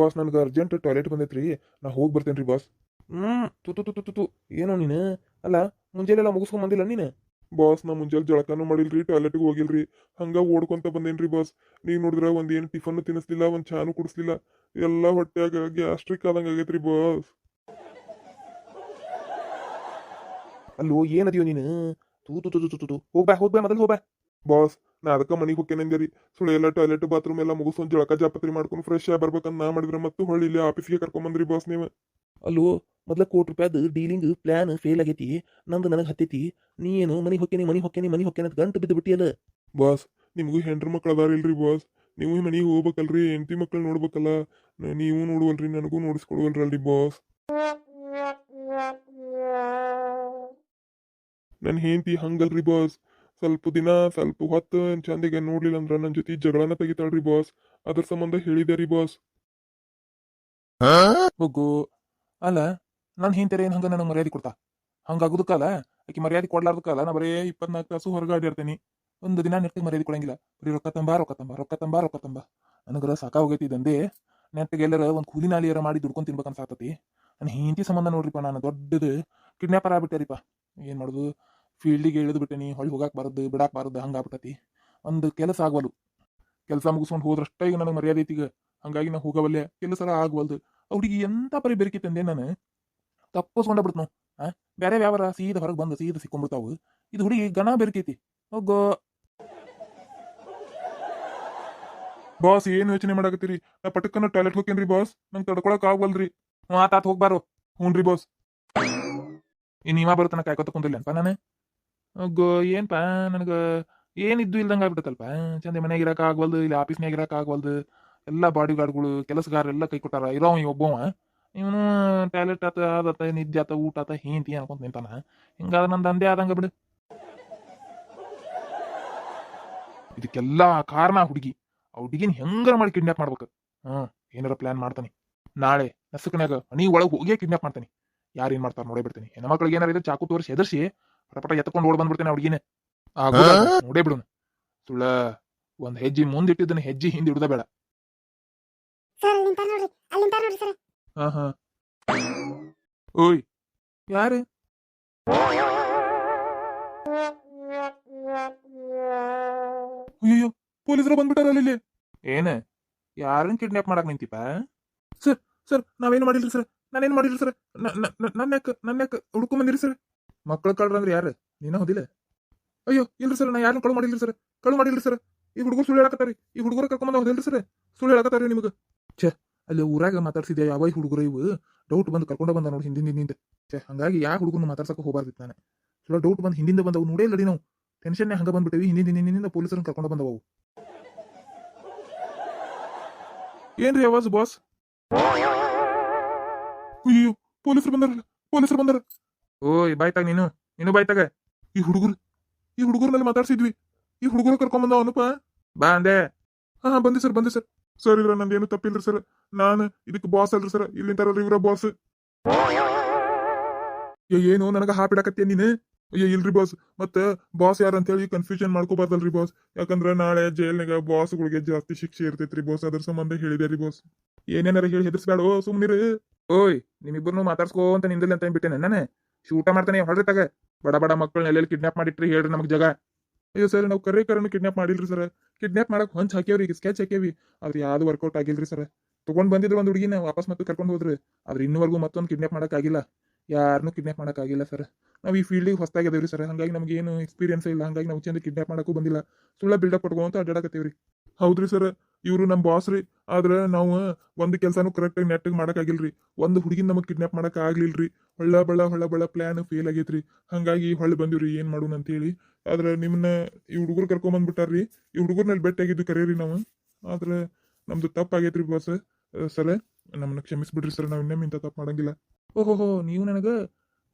Boss ನನಗೆ urgent toilet ಬಂದೈತ್ರಿ. ನಾ ಹೋಗಿ ಬರ್ತೇನೆ ರೀ ಬಾಸ್ ಹ್ಞೂ ತು ತು ತು ತು ತು. ಏನೋ ನೀನು? ಅಲ್ಲ ಮುಂಜಾನೆಲ್ಲ ಮುಗಿಸ್ಕೊಂಡ್ ಬಂದಿಲ್ಲ ನೀನು? ಬಾಸ್ ನಾ ಮುಂಜಾನೆ ಜಳಕನೂ ಮಾಡಿಲ್ರಿ ಟಾಯ್ಲೆಟ್ಗೆ ಹೋಗಿಲ್ರಿ. ಹಂಗೆ ಓಡ್ಕೊಂತ ಬಂದೇನ್ರಿ ಬಾಸ್ ನೀವು ನೋಡಿದ್ರೆ ಒಂದೇನು ಏನು ಟಿಫನ್ ತಿನ್ನಿಸ್ಲಿಲ್ಲ ಒಂದು ಚಾನು ಕುಡಿಸ್ಲಿಲ್ಲ. ಎಲ್ಲ ಹೊಟ್ಟೆಯಾಗ ಗ್ಯಾಸ್ಟ್ರಿಕ್ ಆದಂಗ ಆಗೈತ್ರಿ ಬಾಸ್ ಅಲ್ಲೋ ಏನದಿಯೋ ನೀನು? ತೂ ತು ತು ತು ತು ತು ಹೋಗ್ಬಾ ಹೋಗ್ಬಾ ಮೊದಲು ಹೋಗ್ಬಾ. ಬಾಸ್ ನಾ ಅದಕ್ಕೆ ಮನೆಗೆ ಹೋಗ್ತೇನೆ ಸುಳ್ಳು ಎಲ್ಲ ಟಾಯ್ಲೆಟ್ ಬಾತ್ರೂಮ್ ಎಲ್ಲ ಮುಗಿಸ್ಕೊಂಡು ಜಳಕ ಜಾಪತ್ರಿ ಮಾಡ್ಕೊಂಡು ಫ್ರೆಶ್ ಆಗಿ ಬರ್ಬೇಕಂತ ನಾ ಮಾಡಿದ್ರೆ ಮತ್ತು ಹೊಳ್ಳಿ ಇಲ್ಲಿ ಆಫೀಸ್ಗೆ ಕರ್ಕೊಂಬಂದ್ರಿ ಬಾಸ್ ನೀವು. ಅಲ್ಲೋ ಮೊದ್ಲ ಕೋಟಿ ರೂಪಾಯ್ದು ಡೀಲಿಂಗ್ ಪ್ಲಾನ್ ಫೇಲ್ ಆಗೈತಿ ನಂದು ನನಗೆ ಹತ್ತೈತಿ. ನೀ ಏನು ಮನೆಗೆ ಹೊಕ್ಕೇನಿ ಮನೆಗೆ ಹೊಕ್ಕೇನಿ ಮನೆಗೆ ಹೊಕ್ಕೇನಿ ಅಂತ ಗಂಟು ಬಿದ್ದು ಬಿಟ್ಟಿಯಲ್ಲ? ಬಾಸ್ ನಿಮಗೂ ಹೆಂಡ್ರ ಮಕ್ಳು ಅದಾರಿಲ್ರಿ ಬಾಸ್ ನೀವು ಮನೆಗೆ ಹೋಗ್ಬೇಕಲ್ರಿ ಹೆಂಡತಿ ಮಕ್ಳು ನೋಡ್ಬೇಕಲ್ಲ. ನೀವು ನೋಡುವಲ್ರಿ ನನಗೂ ನೋಡಿಸ್ಕೊಡುವಲ್ರಲ್ರಿ ಬಾಸ್ ನನ್ನ ಹೆಂಡತಿ ಹಂಗಲ್ರಿ ಬಾಸ್ ಸ್ವಲ್ಪ ದಿನ ಸ್ವಲ್ಪ ಹೊತ್ತು ಚಂದಿಗೆ ನೋಡ್ಲಿಲ್ಲ ಅಂದ್ರ ನನ್ನ ಜೊತೆ ಜಗಳನ ತೆಗಿತಾಳ್ರಿ ಬಾಸ್ ಅದ್ರ ಸಂಬಂಧ ಹೇಳಿದೆ ರೀ ಬಾಸ್ ಹೋಗು ಅಲ್ಲ ನಾನು ಹಿಂತಾರೆ ಏನು ಹಂಗ ನನಗೆ ಮರ್ಯಾದೆ ಕೊಡ್ತಾ? ಹಂಗಾಗುದಕ್ಕಲ್ಲ ಆಕಿ ಮರ್ಯಾದೆ ಕೊಡ್ಲಾರ್ದಕ್ಕಲ್ಲ ನಾ ಬರೇ ಇಪ್ಪತ್ನಾಲ್ಕು ತಾಸು ಹೊರಗಾಡಿರ್ತೀನಿ ಒಂದ್ ಒಂದು ದಿನ ನೆಟ್ಟಿಗೆ ಮರ್ಯಾದೆ ಕೊಡಂಗಿಲ್ಲ. ಬರೀ ರೊಕ್ಕ ತಂಬಾ ರೊಕ್ಕ ತಂಬಾ ರೊಕ್ಕ ತಂಬಾ ರೊಕ್ಕ ತಂಬ. ನನಗರ ಸಾಕಾಗೋಗೈತಿ ದಂದೆ ನೆಟ್ಟಿಗೆ ಎಲ್ಲರ ಒಂದು ಕೂಲಿ ನಾಲಿಯರ ಮಾಡಿ ದುಡ್ಕೊಂಡು ತಿನ್ಬೇಕಂತ ಸಾಕತಿ ನನ್ನ ಹಿಂತಿ ಸಂಬಂಧ ನೋಡ್ರಿಪ್ಪ ನಾನು ದೊಡ್ಡದು ಕಿಡ್ನಾಪರ್ ಆಗ್ಬಿಟ್ಟಾರಿಪ್ಪ. ಏನು ಮಾಡೋದು? ಫೀಲ್ಡಿಗೆ ಇಳಿದು ಬಿಟ್ಟೇನಿ ಹೊಳ್ಳಿ ಹೋಗಾಕ್ ಬಾರದು, ಬಿಡಾಕ್ ಬಾರದು ಹಂಗಾಗ್ಬಿಟ್ಟತಿ ಒಂದು ಕೆಲಸ ಆಗವಲ್ದು. ಕೆಲಸ ಮುಗಿಸ್ಕೊಂಡು ಹೋದ್ರಷ್ಟೇ ಈಗ ನನಗೆ ಮರ್ಯಾದೆ ಐತಿ ಈಗ. ಹಂಗಾಗಿ ನಾ ಹೋಗವಲ್ಲೆ ಕೆಲಸ ಆಗವಲ್ದು. ಅವ್ರಿಗೆ ಎಂತ ಪರಿ ಬೆರಕಿ ತಂದೆ ನಾನು? ತಪ್ಪಿಸ್ಕೊಂಡ ಬಿಡ್ತು ಆ? ಬೇರೆ ವ್ಯಾಪಾರ ಸೀದ ಹೊರಗೆ ಬಂದು ಸೀದ ಸಿಕ್ಕೊಂಡ್ಬಿಡ್ತಾವು. ಇದು ಹುಡುಗಿ ಗಣ ಬೆರಕೈತಿ ಹೋಗೋ. ಬಾಸ್, ಏನು ಯೋಚನೆ ಮಾಡಾಕತ್ತೀರಿ? ನಾ ಪಟಕ್ಕನ ಟಾಯ್ಲೆಟ್ ಹೋಗ್ತೇನ್ರಿ ಬಾಸ್? ನಂಗೆ ತಡ್ಕೊಳಕ್ ಆಗವಲ್ರಿ ಹ್ಞೂ ಆತಾತ್ ಹೋಗ್ಬಾರು ಹ್ಞೂನ್ರಿ ಬಾಸ್. ಇನ್ ನೀವ ಬರುತ್ತಾನ ಕಾಯ್ಕೊತ ಅಂತ ನಾನು? ಹೋಗೋ ಏನ್ಪ ನನಗೆ, ಏನಿದ್ದು ಇಲ್ದಂಗೆ ಆಗ್ಬಿಟ್ಟತಲ್ಪ ಚಂದ ಮನೆಗೆ ಇರಕ್ ಆಗವಲ್ದು, ಇಲ್ಲಿ ಆಫೀಸ್ನಾಗ ಇರಕ್ ಆಗವಲ್ದು. ಎಲ್ಲ ಬಾಡಿ ಗಾರ್ಡ್ಗಳು ಕೆಲಸಗಾರ ಎಲ್ಲ ಕೈ ಕೊಟ್ಟಾರ. ಇರೋ ಒಬ್ಬವ. ಇವನು ಟಾಯ್ಲೆಟ್ ಆತ ಅದತ್ತ ನಿದ್ದೆ ಆತ, ಊಟ ಆತ ಹಿಂತಿ ಅನ್ಕೊಂತ ನಿಂತಾನ. ಹಿಂಗಾದ್ರೆ ನಂದು ಅಂದೇ ಆದಂಗ ಬಿಡು. ಇದಕ್ಕೆಲ್ಲ ಕಾರಣ ಹುಡುಗಿ. ಆ ಹುಡುಗಿನ ಹೆಂಗಾರ ಮಾಡಿ ಕಿಡ್ನಾಪ್ ಮಾಡ್ಬೇಕು? ಹ್ಮ್ ಏನಾರ ಪ್ಲಾನ್ ಮಾಡ್ತಾನೆ. ನಾಳೆ ನಸುಕನ್ಯಾಗ ನೀ ಒಳಗೆ ಹೋಗಿ ಕಿಡ್ನಾಪ್ ಮಾಡ್ತಾನೆ. ಯಾರು ಏನು ಮಾಡ್ತಾರೆ ನೋಡೇ ಬಿಡ್ತೀನಿ. ಹೆಣ್ಮಕ್ಳಿಗೆ ಏನಾರ ಇದ್ರೆ ಚಾಕು ತೋರಿಸಿ ಹೆದರ್ಸಿ ಪಟಪಟ ಎತ್ಕೊಂಡು ಓಡ್ ಬಂದ್ಬಿಡ್ತೇನೆ ಹುಡುಗಿನ. ನೋಡೇ ಬಿಡು. ಸುಳ್ಳ ಒಂದ್ ಹೆಜ್ಜೆ ಮುಂದಿಟ್ಟಿದ್ದನ್ನ ಹೆಜ್ಜಿ ಹಿಂದೆ ಹಿಡ್ದ ಬೇಡ. ಅಲ್ಲಿ ಅಲ್ಲಿ ಹಾ ಹಾ. ಓಯ್ ಯಾರು? ಅಯ್ಯೋ ಪೊಲೀಸರು ಬಂದ್ಬಿಟ್ಟಾರ ಇಲ್ಲಿ. ಏನ? ಯಾರನ್ನ ಕಿಡ್ನಾಪ್ ಮಾಡಕ್ ನಿಂತಿಪ್ಪ? ಸರ್ ಸರ್ ನಾವೇನು ಮಾಡಿಲ್ರಿ ಸರ್? ನಾನೇನು ಮಾಡಿಲ್ರಿ ಸರ್? ನನ್ನ ಯಾಕೆ ನನ್ನ ಯಾಕೆ ಹುಡ್ಕೊಂಡ್ ಬಂದಿರಿ ಸರ್? ಮಕ್ಕಳು ಕಳ್ರ ಅಂದ್ರೆ ಯಾರು? ನೀನ ಹೋದಿಲ್ಲ? ಅಯ್ಯೋ, ಇಲ್ರಿ ಸರ್, ನಾ ಯಾರನ್ನ ಕಳು ಮಾಡಿಲ್ರಿ ಸರ್. ಕಳು ಮಾಡಿಲ್ರಿ ಸರ್. ಈ ಹುಡುಗರು ಸುಳ್ಳು ಹೇಳಕತ್ತಾರಿ. ಈ ಹುಡುಗರು ಕರ್ಕೊಂಡ್ ಹೋದಿಲ್ರಿ ಸರ್. ಸುಳ್ಳು ಹೇಳಕತ್ತಾರಿ ನಿಮಗೆ. ಛೆ, ಅಲ್ಲಿ ಊರಾಗ ಮಾತಾಡ್ಸಿದ್ಯಾ ಯಾವ ಹುಡುಗರು ಇವು? ಡೌಟ್ ಬಂದು ಕರ್ಕೊಂಡ ಬಂದ ನೋಡಿ ಹಿಂದಿನ ಹಿಂದಿಂದ. ಛೇ, ಹಂಗಾಗಿ ಯಾವ ಹುಡುಗನ ಮಾತಾಡ್ಸಕ್ಕೆ ಹೋಗಬಾರ್ದಿತ್ತು ನಾನು. ಸುಳ್ಳು ಡೌಟ್ ಬಂದು ಹಿಂದಿಂದ ಬಂದವು, ನೋಡೇ ಇಲ್ಲಡಿ ನಾವು. ಟೆನ್ಷನ್ ಹಂಗ ಬಂದ್ಬಿಟ್ಟಿವಿ ಹಿಂದಿನ ಹಿಂದಿನಿಂದ ಪೊಲೀಸರನ್ನ ಕರ್ಕೊಂಡು ಬಂದವು ಏನ್ರಿ ಅವಾಸ್ ಬಾಸ್ ಅಯ್ಯೋ ಪೊಲೀಸರು ಬಂದಾರಲ್ಲ, ಪೊಲೀಸರು ಬಂದಾರ ಓಯ್, ಬಾಯ್ತಾಗ ನೀನು. ನೀನು ಬಾಯ್ತಾಗ. ಈ ಹುಡುಗರು, ಈ ಹುಡುಗರ್ನಲ್ಲಿ ಮಾತಾಡ್ಸಿದ್ವಿ. ಈ ಹುಡುಗರು ಕರ್ಕೊಂಡ್ ಬಂದವ ಅನುಪ ಬಾ ಅಂದೆ. ಹಾ ಬಂದೆ ಸರ್ ಬಂದೆ ಸರ್. ಸರ್ ಇದ್ರ ನಂದೇನು ತಪ್ಪಿಲ್ರಿ ಸರ್. ನಾನು ಇದಕ್ಕೆ ಬಾಸ್ ಅಲ್ರಿ ಸರ್. ಇಲ್ಲಿಂತಾರಲ್ರಿ ಇವರ ಬಾಸ್ ಏನು? ನನಗ ಹಾಪಿಡಕತ್ತೀಯ ನೀನು? ಅಯ್ಯೋ, ಇಲ್ರಿ ಬಾಸ್ ಮತ್ತೆ ಬಾಸ್ ಯಾರಂತ ಹೇಳಿ ಕನ್ಫ್ಯೂಷನ್ ಮಾಡ್ಕೋಬಾರ್ದಲ್ರಿ ಬಾಸ್ ಯಾಕಂದ್ರ ನಾಳೆ ಜೈಲ್ನಾಗ ಬಾಸ್ಗಳಿಗೆ ಜಾಸ್ತಿ ಶಿಕ್ಷೆ ಇರ್ತೈತ್ರಿ ಬಾಸ್ ಅದ್ರ ಸಂಬಂಧ ಹೇಳಿದೆ ರೀ ಬಾಸ್ ಏನೇನಾರ ಹೇಳಿ ಹೆದರ್ಸ್ಬೇಡ ಓ ಸುಮ್ನಿರಿ. ಓಯ್, ನಿಮ್ಮಿಬ್ಬರನ್ನು ಮಾತಾಡ್ಸ್ಕೋ ಅಂತ ನಿಂದಿಲ್ಲ ಅಂತ ಬಿಟ್ಟೆ ನಾನೇ. ಶೂಟ ಮಾಡ್ತಾನೆ ಹೊಡ್ರಿ ತಗ? ಬಡ ಬಡ ಮಕ್ಕಳನ್ನ ಎಲ್ಲೆಲ್ಲಿ ಕಿಡ್ನಾಪ್ ಮಾಡಿಟ್ರಿ ಹೇಳ್ರಿ ನಮಗೆ ಜಗ. ಅಯ್ಯೋ ಸರ್ ನಾವು ಕರೆ ಕರೆನ ಕಿಡ್ನಾಪ್ ಮಾಡಿಲ್ರಿ ಸರ್ ಕಿಡ್ನಾಪ್ ಮಾಡಕ್ ಹೊಂಚ್ ಹಾಕ್ಯಾವ್ರಿ ಸ್ಕೆಚ್ ಹಾಕ್ಯಾವಿ ಆದ್ರೆ ಯಾವ್ದು ವರ್ಕೌಟ್ ಆಗಿಲ್ರಿ ಸರ್ ತಗೊಂಡ್ ಬಂದಿದ್ರು ಒಂದು ಹುಡುಗಿನ, ವಾಪಸ್ ಮತ್ತೆ ಕರ್ಕೊಂಡು ಹೋದ್ರಿ. ಆದ್ರೆ ಇನ್ನೂವರೆಗೂ ಮತ್ತೊಂದು ಕಿಡ್ನಾಪ್ ಮಾಡಕ್ ಆಗಿಲ್ಲ. ಯಾರನ್ನೂ ಕಿಡ್ನಾಪ್ ಮಾಡಕ್ ಆಗಿಲ್ಲ ಸರ್ ನಾವು ಈ ಫೀಲ್ಡಿಗೆ ಹೊಸದಾಗಿ ಅದೇವ್ರಿ ಸರ್ ಹಂಗಾಗಿ ನಮ್ಗೆ ಏನು ಎಕ್ಸ್ಪೀರಿಯನ್ಸ್ ಇಲ್ಲ. ಹಂಗಾಗಿ ನಾವು ಚಂದ ಕಿಡ್ನಾಪ್ ಮಾಡಕ್ಕೂ ಬಂದಿಲ್ಲ. ಸುಳ್ಳ ಬಿಲ್ಡಪ್ ಕೊಟ್ಕೊಂತ ಅಡ್ಡಾಡಕತ್ತೀವ್ರಿ. ಹೌದ್ರಿ ಸರ್ ಇವರು ನಮ್ಮ ಬಾಸ್ ರೀ. ಆದ್ರೆ ನಾವು ಒಂದು ಕೆಲಸನೂ ಕರೆಕ್ಟಾಗಿ ನೆಟ್ಟಿಗೆ ಮಾಡಕ್ಕಾಗಿಲ್ರಿ. ಒಂದು ಹುಡುಗಿನ ನಮಗೆ ಕಿಡ್ನಾಪ್ ರೀ ಹೊಳ್ಳ ಬಳ್ಳ ಹೊಳ್ಳ ಬಳ್ಳ ಪ್ಲಾನ್ ಫೇಲ್ ಆಗೈತ್ರಿ. ಹಂಗಾಗಿ ಹೊಳ್ಳಿ ಬಂದಿವ್ರಿ, ಏನ್ ಮಾಡೋಣ ಅಂತೇಳಿ. ಆದ್ರೆ ನಿಮ್ಮನ್ನ ಈ ಹುಡುಗರು ಕರ್ಕೊಂಡ್ ಬಂದ್ಬಿಟ್ಟಾರ್ರಿ. ಈ ಹುಡುಗರ್ನಲ್ಲಿ ಭೇಟಿಯಾಗಿದ್ದು ಕರೀರಿ ನಾವು. ಆದ್ರೆ ನಮ್ದು ತಪ್ಪಾಗೈತ್ರಿ ಬಾಸ್ ಸರ್ ನಮ್ಮನ್ನ ಕ್ಷಮಿಸ್ಬಿಡ್ರಿ ಸರ್. ನಾವು ಇನ್ನೊಮ್ಮೆ ಇಂಥ ತಪ್ಪು ಮಾಡಂಗಿಲ್ಲ. ಓಹೋ ನೀವು ನನಗೆ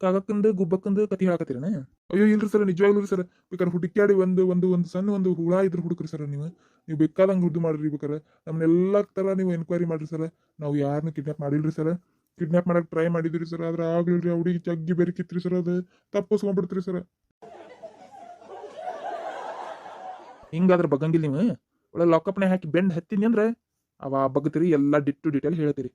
ಕಾಗಕ್ಕಂದು, ಗುಬ್ಬಕ್ಕಂದು ಕತಿ ಹೇಳಕತ್ತೀರನ? ಅಯ್ಯೋ, ಇಲ್ರಿ ಸರ್, ನಿಜವಾಗ್ಲೂ ಸರ್. ಬೇಕಾದ್ರೆ ಹುಡುಕ್ಯಾಡಿ ಒಂದು ಒಂದು ಒಂದು ಸಣ್ಣ ಒಂದು ಹುಳ ಇದ್ರ ಹುಡುಕ್ರಿ ಸರ್ ನೀವು. ನೀವು ಬೇಕಾದಂಗೆ ಹುಡ್ದು ಮಾಡ್ರಿ ಬೇಕಾರೆ. ನಮ್ಮನ್ನೆಲ್ಲ ತರ ನೀವು ಎನ್ಕ್ವೈರಿ ಮಾಡ್ರಿ ಸರ್. ನಾವು ಯಾರನ್ನು ಕಿಡ್ನಾಪ್ ಮಾಡಿಲ್ರಿ ಸರ್. ಕಿಡ್ನಾಪ್ ಮಾಡಕ್ಕೆ ಟ್ರೈ ಮಾಡಿದ್ರಿ ಸರ್. ಆದ್ರೆ ಆಗ್ಲಿಲ್ರಿ ಹುಡುಗಿ ಜಗ್ಗಿ ಬೆರಕಿತ್ರಿ ಸರ್ ಅದು. ತಪ್ಪಿಸ್ಕೊಂಡ್ಬಿಡ್ತ್ರಿ ಸರ್. ಹಿಂಗಾದ್ರೆ ಬಗ್ಗಂಗಿಲ್ಲ ನೀವು. ಒಳ್ಳೆ ಲಾಕಪ್ನೇ ಹಾಕಿ ಬೆಂಡ್ ಹತ್ತೀನಿ ಅಂದ್ರೆ ಅವ ಬಗ್ತೀರಿ ಎಲ್ಲ ಡಿಟ್ಟು ಡಿಟೇಲ್ ಹೇಳ್ತೀರಿ.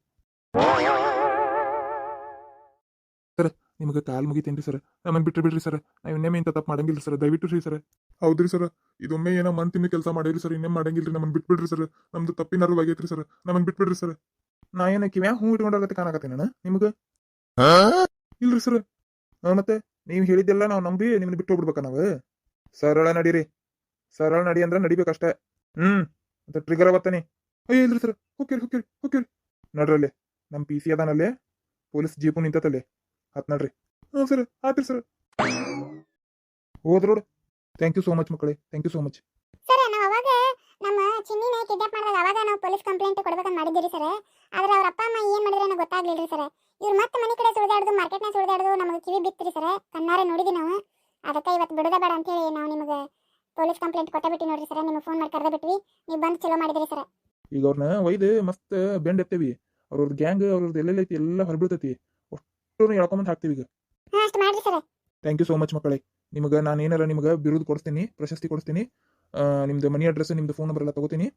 ಸರ್ ನಿಮಗೆ ಕಾಲ್ ಮುಗಿತೇನ್ರಿ ಸರ್? ನಮ್ಮನ್ನು ಬಿಟ್ಟು ಬಿಡ್ರಿ ಸರ್. ನಾವು ಇನ್ನೇ ಇಂಥ ತಪ್ಪು ಮಾಡಂಗಿಲ್ಲ ಸರ್. ದಯವಿಟ್ಟು ರೀ ಸರ್. ಹೌದ್ರಿ ಸರ್. ಇದೊಮ್ಮೆ ಏನೋ ಮಂತಿನ ಕೆಲಸ ಮಾಡಿದ್ರಿ ಸರ್. ಇನ್ನೇನ್ ಮಾಡಂಗಿಲ್ರಿ. ನಮ್ಮನ್ ಬಿಟ್ಬಿಡ್ರಿ ಸರ್. ನಮ್ದು ತಪ್ಪಿನ ಅರಿವು ಆಗೈತ್ರಿ ಸರ್. ನಮ್ಮನ್ ಬಿಟ್ಬಿಡ್ರಿ ಸರ್. ನಾ ಏನ ಕಿವ್ಯಾ? ಹೂ ಇಟ್ಕೊಂಡಾಗತ್ತೆ ಕಾಣಕತ್ತೆ ನಾನು ನಿಮಗೆ? ಇಲ್ರಿ ಸರ್. ಮತ್ತೆ ನೀವು ಹೇಳಿದ್ದೆಲ್ಲ ನಾವು ನಂಬಿ ನಿಮ್ಮನ್ನು ಬಿಟ್ಟು ಹೋಗ್ಬಿಡ್ಬೇಕಾ ನಾವು? ಸರಳ ನಡೀರಿ. ಸರಳ ನಡಿ ಅಂದ್ರೆ ನಡಿಬೇಕಷ್ಟೇ. ಹ್ಮ್. ಅಂತ ಟ್ರಿಗರ್ ಬತ್ತಾನೆ ಅಯ್ಯ ಇಲ್ರಿ ಸರ್. ಹೋಗ್ಯಾರಿ ಹೋಗ್ಯಾರಿ ಹೋಗ್ಯಾರಿ ನಡ್ರಲ್ಲಿ. ನಮ್ಮ ಪಿ ಸಿ ಅದಾನಲ್ಲೇ. ಪೊಲೀಸ್ ಜೀಪು ನಿಂತತಲ್ಲಿ. ಹತ್ ನಡ್ರಿ. ಹ್ಞೂ ಸರ್ ಆತ್ರಿ ಸರ್. ಹೋದ್ರೋಡ್ ಥ್ಯಾಂಕ್ ಯು ಸೋ ಮಚ್ ಮಕ್ಕಳೇ thank you so much sir ನಾವು ಅವಾಗ ನಮ್ಮ ಚಿನ್ನಿನ ಕಿಡ್ನಾಪ್ ಮಾಡಿದಾಗ ಅವಾಗ ನಾವು ಪೊಲೀಸ್ ಕಂಪ್ಲೇಂಟ್ ಕೊಡ್ಬೇಕಂತ ಮಾಡಿದ್ದೀರಿ ಸರ್. ಆದ್ರೆ ಅವ್ರ ಅಪ್ಪ ಅಮ್ಮ ಏನು ಮಾಡಿದ್ರೆ ನನಗೆ ಗೊತ್ತಾಗ್ಲಿಲ್ಲ ಸರ್. ಇವ್ರು ಮತ್ತೆ ಮನೆ ಕಡೆ ಸುಳಿದಾಡ್ದು ಮಾರ್ಕೆಟ್ನಾಗ ಸುಳಿದಾಡ್ದು ನಮಗೆ ಕಿವಿ ಬಿತ್ತಿರಿ ಸರ್. ಕಣ್ಣಾರೆ ನೋಡಿದ್ವಿ ನಾವು. ಅದಕ್ಕೆ ಇವತ್ತು ಬಿಡೋದ ಬೇಡ ಅಂತೇಳಿ ನಾವು ನಿಮಗೆ ಪೊಲೀಸ್ ಕಂಪ್ಲೇಂಟ್ ಕೊಟ್ಟೆ ಬಿಟ್ಟು ನೋಡ್ರಿ ಸರ್. ನಿಮಗೆ ಫೋನ್ ಮಾಡಿ ಕರೆದ ಬಿಟ್ವಿ. ನೀವು ಬಂದು ಚಲೋ ಮಾಡಿದ್ರಿ ಸರ್. ಈಗ ಅವ್ರನ್ನ ಒಯ್ದು ಮಸ್ತ್ ಬೆಂಡ್ ಎತ್ತೇವಿ. ಅವ್ರವ್ರ ಗ್ಯಾಂಗ್ ಅವ್ರದ್ದು ಎಲ್ಲೆಲ್ಲೈತಿ ಎಲ್ಲ ಹೊರಬಿಡ್ತೈತಿ. ಅಷ್ಟು ಹೇಳ್ಕೊಂಡ್ ಹಾಕ್ತೀವಿ ಈಗ. ಹಾಂ ಅಷ್ಟು ಮಾಡ್ರಿ sir. Thank you so much ಮಕ್ಕಳೇ. ನಿಮಗೆ ನಾನು ಏನಾರ ನಿಮಗೆ ಬಿರುದು ಕೊಡಿಸ್ತೀನಿ ಪ್ರಶಸ್ತಿ ಕೊಡಿಸ್ತೀನಿ ನಿಮ್ದು ಮನಿ ಅಡ್ರೆಸ್ ನಿಮ್ದು ಫೋನ್ ನಂಬರ್ ಎಲ್ಲ ತಗೋತೀನಿ.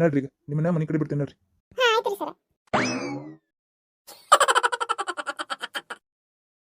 ನಡ್ರಿ ಈಗ ನಿಮ್ಮನ್ನ ಮನಿ ಕಡೆ ಬಿಡ್ತೀನಿ ನಡ್ರಿ. ಹಾಂ ಆಯ್ತು ರೀ ಸರ್.